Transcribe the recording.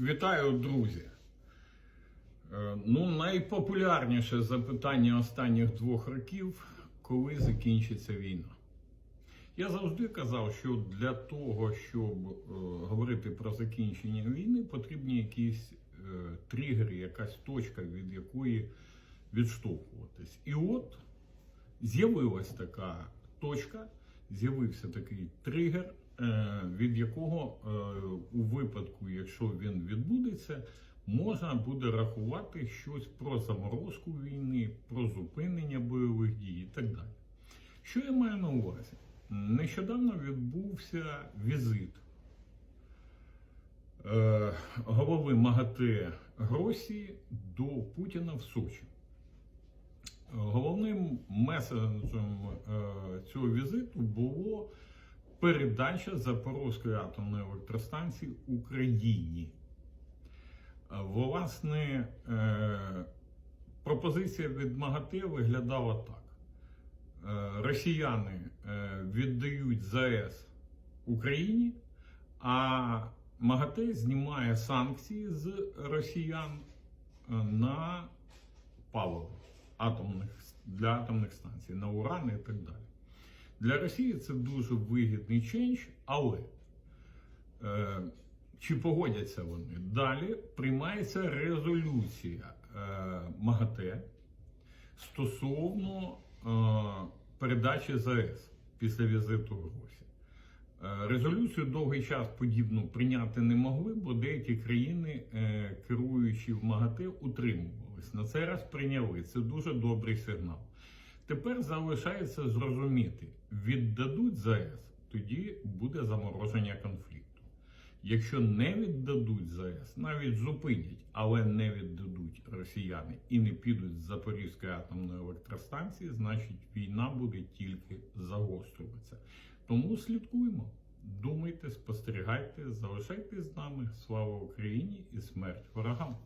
Вітаю, друзі. Е, Ну, найпопулярніше запитання останніх двох років, коли закінчиться війна. Я завжди казав, що для того, щоб е, говорити про закінчення війни, потрібні якісь е, тригери, якась точка, від якої відштовхуватись. І от з'явилась така точка, з'явився такий тригер, від якого е, у випадку, якщо він відбудеться, можна буде рахувати щось про заморозку війни, про зупинення бойових дій і так далі. Що я маю на увазі? Нещодавно відбувся візит е, голови МАГАТЕ Гросі до Путіна в Сочі. Головним меседжем е, цього візиту було передача Запорізької атомної електростанції Україні. Е, Власне, е, пропозиція від МАГАТЕ виглядала так: Е, росіяни віддають ЗАЕС Україні, а МАГАТЕ знімає санкції з росіян на паливо атомних, для атомних станцій, на уран і так далі. Для Росії це дуже вигідний ченч, але е, чи погодяться вони? Далі приймається резолюція е, МАГАТЕ стосовно е, передачі ЗАЕС після візиту Гросі. Е, Резолюцію довгий час подібну прийняти не могли, бо деякі країни, е, керуючи в МАГАТЕ, утримувались. На цей раз прийняли. Це дуже добрий сигнал. Тепер залишається зрозуміти, віддадуть ЗАЕС, тоді буде замороження конфлікту. Якщо не віддадуть ЗАЕС, навіть зупинять, але не віддадуть росіяни і не підуть з Запорізької атомної електростанції, значить війна буде тільки загострюватися. Тому слідкуємо, думайте, спостерігайте, залишайтесь з нами. Слава Україні і смерть ворогам!